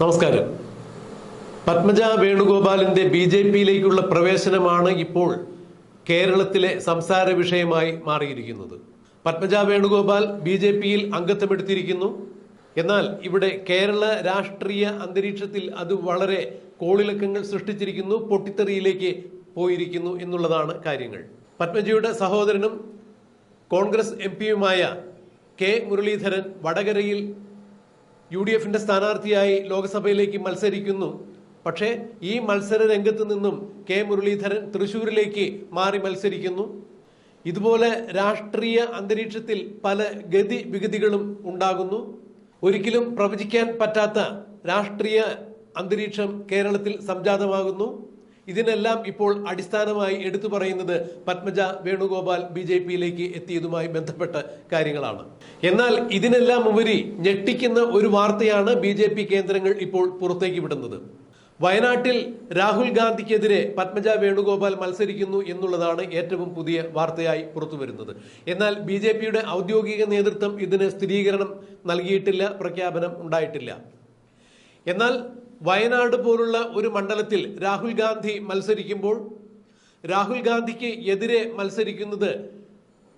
നമസ്കാരം. പത്മജ വേണുഗോപാലിന്റെ B J പിയിലേക്കുള്ള പ്രവേശനമാണ് ഇപ്പോൾ കേരളത്തിലെ സംസാര വിഷയമായി മാറിയിരിക്കുന്നത്. പത്മജ വേണുഗോപാൽ ബി ജെ പിയിൽ അംഗത്വമെടുത്തിരിക്കുന്നു. എന്നാൽ ഇവിടെ കേരള രാഷ്ട്രീയ അന്തരീക്ഷത്തിൽ അത് വളരെ കോളിളക്കങ്ങൾ സൃഷ്ടിച്ചിരിക്കുന്നു പൊട്ടിത്തെറിയിലേക്ക് പോയിരിക്കുന്നു എന്നുള്ളതാണ് കാര്യങ്ങൾ. പത്മജിയുടെ സഹോദരനും കോൺഗ്രസ് എം പിയുമായ കെ മുരളീധരൻ വടകരയിൽ യു ഡി എഫിന്റെ സ്ഥാനാർത്ഥിയായി ലോക്സഭയിലേക്ക് മത്സരിക്കുന്നു. പക്ഷേ ഈ മത്സര രംഗത്ത് നിന്നും കെ. മുരളീധരൻ തൃശൂരിലേക്ക് മാറി മത്സരിക്കുന്നു. ഇതുപോലെ രാഷ്ട്രീയ അന്തരീക്ഷത്തിൽ പല ഗതി വിഗതികളും ഉണ്ടാകുന്നു. ഒരിക്കലും പ്രവചിക്കാൻ പറ്റാത്ത രാഷ്ട്രീയ അന്തരീക്ഷം കേരളത്തിൽ സംജാതമാകുന്നു. ഇതിനെല്ലാം ഇപ്പോൾ അടിസ്ഥാനമായി എടുത്തു പറയുന്നത് പത്മജ വേണുഗോപാൽ ബി ജെ പിയിലേക്ക് എത്തിയതുമായി ബന്ധപ്പെട്ട കാര്യങ്ങളാണ്. എന്നാൽ ഇതിനെല്ലാം ഉപരി ഞെട്ടിക്കുന്ന ഒരു വാർത്തയാണ് ബി ജെ പി കേന്ദ്രങ്ങൾ ഇപ്പോൾ പുറത്തേക്ക് വിടുന്നത്. വയനാട്ടിൽ രാഹുൽ ഗാന്ധിക്കെതിരെ പത്മജ വേണുഗോപാൽ മത്സരിക്കുന്നു എന്നുള്ളതാണ് ഏറ്റവും പുതിയ വാർത്തയായി പുറത്തു വരുന്നത്. എന്നാൽ ബി ജെ പിയുടെ ഔദ്യോഗിക നേതൃത്വം ഇതിന് സ്ഥിരീകരണം നൽകിയിട്ടില്ല പ്രഖ്യാപനം ഉണ്ടായിട്ടില്ല. എന്നാൽ വയനാട് പോലുള്ള ഒരു മണ്ഡലത്തിൽ രാഹുൽ ഗാന്ധി മത്സരിക്കുമ്പോൾ രാഹുൽ ഗാന്ധിക്ക് എതിരെ മത്സരിക്കുന്നത്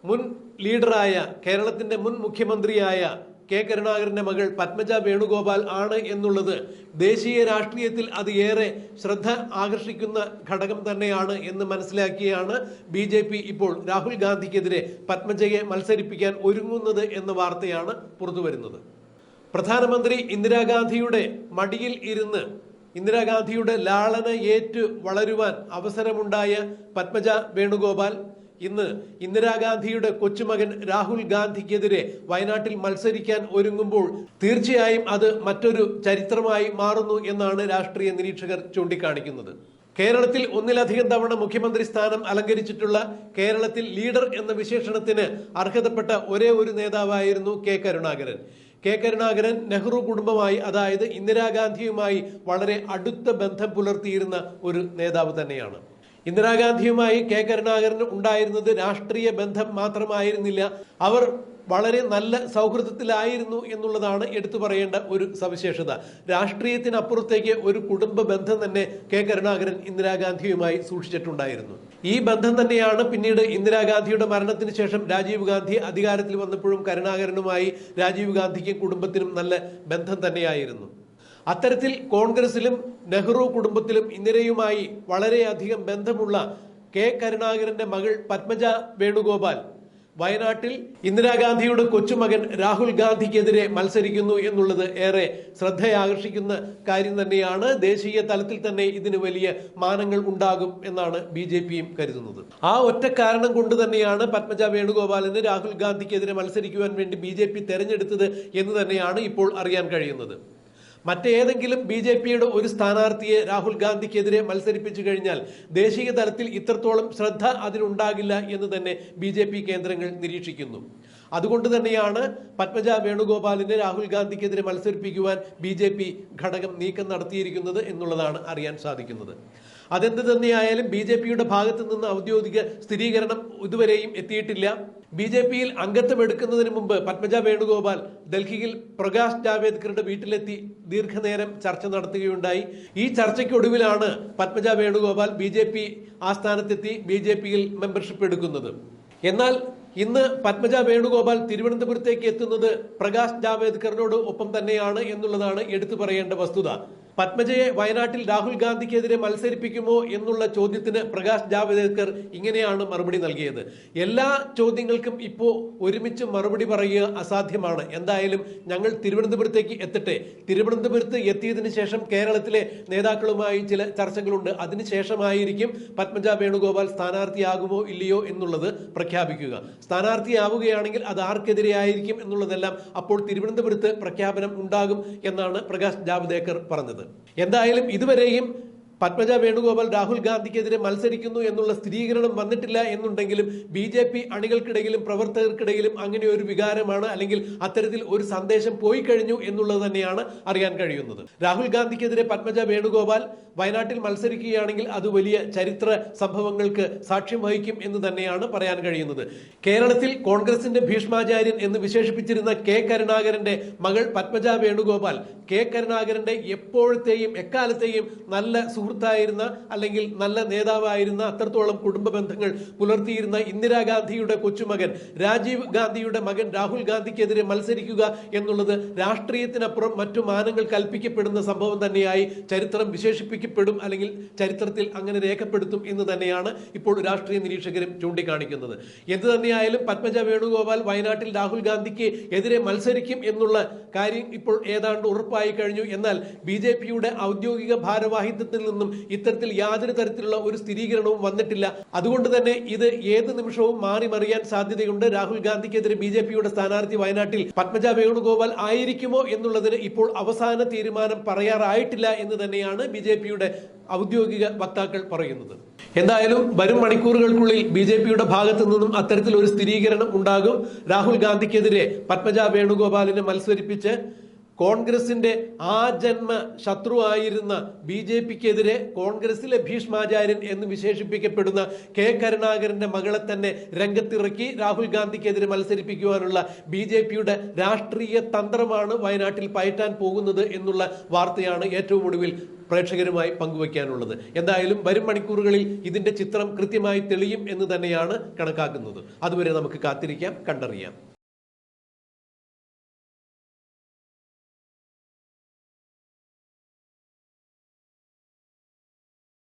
മുൻ ലീഡറായ കേരളത്തിന്റെ മുൻ മുഖ്യമന്ത്രിയായ കെ കരുണാകരന്റെ മകൾ പത്മജ വേണുഗോപാൽ ആണ് എന്നുള്ളത് ദേശീയ രാഷ്ട്രീയത്തിൽ അത് ഏറെ ശ്രദ്ധ ആകർഷിക്കുന്ന ഘടകം തന്നെയാണ് എന്ന് മനസ്സിലാക്കിയാണ് ബി ജെ പി ഇപ്പോൾ രാഹുൽ ഗാന്ധിക്കെതിരെ പത്മജയെ മത്സരിപ്പിക്കാൻ ഒരുങ്ങുന്നത് എന്ന വാർത്തയാണ് പുറത്തുവരുന്നത്. പ്രധാനമന്ത്രി ഇന്ദിരാഗാന്ധിയുടെ മടിയിൽ ഇരുന്ന് ഇന്ദിരാഗാന്ധിയുടെ ലാളന ഏറ്റു വളരുവാൻ അവസരമുണ്ടായ പത്മജ വേണുഗോപാൽ ഇന്ന് ഇന്ദിരാഗാന്ധിയുടെ കൊച്ചുമകൻ രാഹുൽ ഗാന്ധിക്കെതിരെ വയനാട്ടിൽ മത്സരിക്കാൻ ഒരുങ്ങുമ്പോൾ തീർച്ചയായും അത് മറ്റൊരു ചരിത്രമായി മാറുന്നു എന്നാണ് രാഷ്ട്രീയ നിരീക്ഷകർ ചൂണ്ടിക്കാണിക്കുന്നത്. കേരളത്തിൽ ഒന്നിലധികം തവണ മുഖ്യമന്ത്രി സ്ഥാനം അലങ്കരിച്ചിട്ടുള്ള കേരളത്തിൽ ലീഡർ എന്ന വിശേഷണത്തിന് അർഹതപ്പെട്ട ഒരേ ഒരു നേതാവായിരുന്നു കെ കരുണാകരൻ. കെ കരുണാകരൻ നെഹ്റു കുടുംബമായി അതായത് ഇന്ദിരാഗാന്ധിയുമായി വളരെ അടുത്ത ബന്ധം പുലർത്തിയിരുന്ന ഒരു നേതാവ് തന്നെയാണ്. ഇന്ദിരാഗാന്ധിയുമായി കെ കരുണാകരൻ ഉണ്ടായിരുന്നത് രാഷ്ട്രീയ ബന്ധം മാത്രമായിരുന്നില്ല. അവർ വളരെ നല്ല സൗഹൃദത്തിലായിരുന്നു എന്നുള്ളതാണ് എടുത്തു പറയേണ്ട ഒരു സവിശേഷത. രാഷ്ട്രീയത്തിനപ്പുറത്തേക്ക് ഒരു കുടുംബ ബന്ധം തന്നെ കെ കരുണാകരൻ ഇന്ദിരാഗാന്ധിയുമായി സൂക്ഷിച്ചിട്ടുണ്ടായിരുന്നു. ഈ ബന്ധം തന്നെയാണ് പിന്നീട് ഇന്ദിരാഗാന്ധിയുടെ മരണത്തിന് ശേഷം രാജീവ് ഗാന്ധി അധികാരത്തിൽ വന്നപ്പോഴും കരുണാകരനുമായി രാജീവ് ഗാന്ധിക്കും കുടുംബത്തിനും നല്ല ബന്ധം തന്നെയായിരുന്നു. അത്തരത്തിൽ കോൺഗ്രസിലും നെഹ്റു കുടുംബത്തിലും ഇന്ദിരയുമായി വളരെയധികം ബന്ധമുള്ള കെ കരുണാകരന്റെ മകൾ പത്മജ വേണുഗോപാൽ വയനാട്ടിൽ ഇന്ദിരാഗാന്ധിയുടെ കൊച്ചുമകൻ രാഹുൽ ഗാന്ധിക്കെതിരെ മത്സരിക്കുന്നു എന്നുള്ളത് ഏറെ ശ്രദ്ധയാകർഷിക്കുന്ന കാര്യം തന്നെയാണ്. ദേശീയ തലത്തിൽ തന്നെ ഇതിന് വലിയ മാനങ്ങൾ ഉണ്ടാകും എന്നാണ് ബി ജെ പിയും കരുതുന്നത്. ആ ഒറ്റ കാരണം കൊണ്ട് തന്നെയാണ് പത്മജ വേണുഗോപാലിന് രാഹുൽ ഗാന്ധിക്കെതിരെ മത്സരിക്കുവാൻ വേണ്ടി ബി ജെ പി തെരഞ്ഞെടുത്തത് എന്ന് തന്നെയാണ് ഇപ്പോൾ അറിയാൻ കഴിയുന്നത്. മറ്റേതെങ്കിലും ബി ജെ പിയുടെ ഒരു സ്ഥാനാർത്ഥിയെ രാഹുൽ ഗാന്ധിക്കെതിരെ മത്സരിപ്പിച്ചു കഴിഞ്ഞാൽ ദേശീയ തലത്തിൽ ഇത്രത്തോളം ശ്രദ്ധ അതിനുണ്ടാകില്ല എന്ന് തന്നെ ബി ജെ പി കേന്ദ്രങ്ങൾ നിരീക്ഷിക്കുന്നു. അതുകൊണ്ട് തന്നെയാണ് പത്മജ വേണുഗോപാലിനെ രാഹുൽ ഗാന്ധിക്കെതിരെ മത്സരിപ്പിക്കുവാൻ ബി ജെ പി ഘടകം നീക്കം നടത്തിയിരിക്കുന്നത് എന്നുള്ളതാണ് അറിയാൻ സാധിക്കുന്നത്. അതെന്ത് തന്നെയായാലും ബി ജെ പിയുടെ ഭാഗത്ത് നിന്ന് ഔദ്യോഗിക സ്ഥിരീകരണം ഇതുവരെയും എത്തിയിട്ടില്ല. ബി ജെ പിയിൽ അംഗത്വം എടുക്കുന്നതിന് മുമ്പ് പത്മജ വേണുഗോപാൽ ഡൽഹിയിൽ പ്രകാശ് ജാവേദ്കറുടെ വീട്ടിലെത്തി ദീർഘനേരം ചർച്ച നടത്തുകയുണ്ടായി. ഈ ചർച്ചയ്ക്കൊടുവിലാണ് Padmaja Venugopal B J P ആസ്ഥാനത്തെത്തി B J പിയിൽ മെമ്പർഷിപ്പ് എടുക്കുന്നത്. എന്നാൽ ഇന്ന് പത്മജ വേണുഗോപാൽ തിരുവനന്തപുരത്തേക്ക് എത്തുന്നത് പ്രകാശ് ജാവേദ്കറിനോട് ഒപ്പം തന്നെയാണ് എന്നുള്ളതാണ് എടുത്തു പറയേണ്ട വസ്തുത. പത്മജയെ വയനാട്ടിൽ രാഹുൽ ഗാന്ധിക്കെതിരെ മത്സരിപ്പിക്കുമോ എന്നുള്ള ചോദ്യത്തിന് പ്രകാശ് ജാവദേക്കർ ഇങ്ങനെയാണ് മറുപടി നൽകിയത്. എല്ലാ ചോദ്യങ്ങൾക്കും ഇപ്പോൾ ഒരുമിച്ച് മറുപടി പറയുക അസാധ്യമാണ്. എന്തായാലും ഞങ്ങൾ തിരുവനന്തപുരത്തേക്ക് എത്തട്ടെ. തിരുവനന്തപുരത്ത് എത്തിയതിനു ശേഷം കേരളത്തിലെ നേതാക്കളുമായി ചില ചർച്ചകളുണ്ട്. അതിനുശേഷമായിരിക്കും പത്മജ വേണുഗോപാൽ സ്ഥാനാർത്ഥിയാകുമോ ഇല്ലയോ എന്നുള്ളത് പ്രഖ്യാപിക്കുക. സ്ഥാനാർത്ഥിയാവുകയാണെങ്കിൽ അത് ആർക്കെതിരെയായിരിക്കും എന്നുള്ളതെല്ലാം അപ്പോൾ തിരുവനന്തപുരത്ത് പ്രഖ്യാപനം ഉണ്ടാകും എന്നാണ് പ്രകാശ് ജാവദേക്കർ പറഞ്ഞത്. എന്തായാലും ഇതുവരെയും പത്മജ വേണുഗോപാൽ രാഹുൽ ഗാന്ധിക്കെതിരെ മത്സരിക്കുന്നു എന്നുള്ള സ്ഥിരീകരണം വന്നിട്ടില്ല എന്നുണ്ടെങ്കിലും ബി ജെ പി അണികൾക്കിടയിലും പ്രവർത്തകർക്കിടയിലും അങ്ങനെ ഒരു വികാരമാണ് അല്ലെങ്കിൽ അത്തരത്തിൽ ഒരു സന്ദേശം പോയി കഴിഞ്ഞു എന്നുള്ളത് തന്നെയാണ് അറിയാൻ കഴിയുന്നത്. രാഹുൽ ഗാന്ധിക്കെതിരെ പത്മജ വേണുഗോപാൽ വയനാട്ടിൽ മത്സരിക്കുകയാണെങ്കിൽ അത് വലിയ ചരിത്ര സംഭവങ്ങൾക്ക് സാക്ഷ്യം വഹിക്കും എന്ന് തന്നെയാണ് പറയാൻ കഴിയുന്നത്. കേരളത്തിൽ കോൺഗ്രസിന്റെ ഭീഷ്മാചാര്യൻ എന്ന് വിശേഷിപ്പിച്ചിരുന്ന കെ കരുണാകരന്റെ മകൾ പത്മജ വേണുഗോപാൽ കെ കരുണാകരന്റെ എപ്പോഴത്തെയും എക്കാലത്തെയും നല്ല സുഹൃത്തായിരുന്ന അല്ലെങ്കിൽ നല്ല നേതാവായിരുന്ന അത്രത്തോളം കുടുംബ ബന്ധങ്ങൾ പുലർത്തിയിരുന്ന ഇന്ദിരാഗാന്ധിയുടെ കൊച്ചുമകൻ രാജീവ് ഗാന്ധിയുടെ മകൻ രാഹുൽ ഗാന്ധിക്കെതിരെ മത്സരിക്കുക എന്നുള്ളത് രാഷ്ട്രീയത്തിനപ്പുറം മറ്റു മാനങ്ങൾ കൽപ്പിക്കപ്പെടുന്ന സംഭവം തന്നെയായി ചരിത്രം വിശേഷിപ്പിക്കപ്പെടും അല്ലെങ്കിൽ ചരിത്രത്തിൽ അങ്ങനെ രേഖപ്പെടുത്തും എന്ന് തന്നെയാണ് ഇപ്പോൾ രാഷ്ട്രീയ നിരീക്ഷകരും ചൂണ്ടിക്കാണിക്കുന്നത്. എന്ത് തന്നെയായാലും പത്മജ വേണുഗോപാൽ വയനാട്ടിൽ രാഹുൽ ഗാന്ധിക്ക് എതിരെ മത്സരിക്കും എന്നുള്ള കാര്യം ഇപ്പോൾ ഏതാണ്ട് ഉറപ്പായി കഴിഞ്ഞു. എന്നാൽ ബി ഔദ്യോഗിക ഭാരവാഹിത്വത്തിൽ നിന്നും ഇത്തരത്തിൽ യാതൊരു തരത്തിലുള്ള ഒരു സ്ഥിരീകരണവും വന്നിട്ടില്ല. അതുകൊണ്ട് തന്നെ ഇത് ഏത് നിമിഷവും മാറി മറിയാൻ സാധ്യതയുണ്ട്. രാഹുൽ ഗാന്ധിക്കെതിരെ ബി ജെ പിയുടെ സ്ഥാനാർത്ഥി വയനാട്ടിൽ പത്മജ വേണുഗോപാൽ ആയിരിക്കുമോ എന്നുള്ളതിന് ഇപ്പോൾ അവസാന തീരുമാനം പറയാറായിട്ടില്ല എന്ന് തന്നെയാണ് ബി ഔദ്യോഗിക വക്താക്കൾ പറയുന്നത്. എന്തായാലും വരും മണിക്കൂറുകൾക്കുള്ളിൽ ബി ജെ പിയുടെ ഭാഗത്തു നിന്നും അത്തരത്തിൽ ഒരു സ്ഥിരീകരണം ഉണ്ടാകും. രാഹുൽ ഗാന്ധിക്കെതിരെ പത്മജ വേണുഗോപാലിനെ മത്സരിപ്പിച്ച് കോൺഗ്രസിന്റെ ആ ജന്മ ശത്രുവായിരുന്ന ബി ജെ പിക്കെതിരെ കോൺഗ്രസിലെ ഭീഷ്മാചാര്യൻ എന്ന് വിശേഷിപ്പിക്കപ്പെടുന്ന കെ കരുണാകരന്റെ മകളെ തന്നെ രംഗത്തിറക്കി രാഹുൽ ഗാന്ധിക്കെതിരെ മത്സരിപ്പിക്കുവാനുള്ള ബി ജെ പിയുടെ രാഷ്ട്രീയ തന്ത്രമാണ് വയനാട്ടിൽ പയറ്റാൻ പോകുന്നത് എന്നുള്ള വാർത്തയാണ് ഏറ്റവും ഒടുവിൽ പ്രേക്ഷകരുമായി പങ്കുവയ്ക്കാനുള്ളത്. എന്തായാലും വരും മണിക്കൂറുകളിൽ ഇതിന്റെ ചിത്രം കൃത്യമായി തെളിയും എന്ന് തന്നെയാണ് കണക്കാക്കുന്നത്. അതുവരെ നമുക്ക് കാത്തിരിക്കാം കണ്ടറിയാം.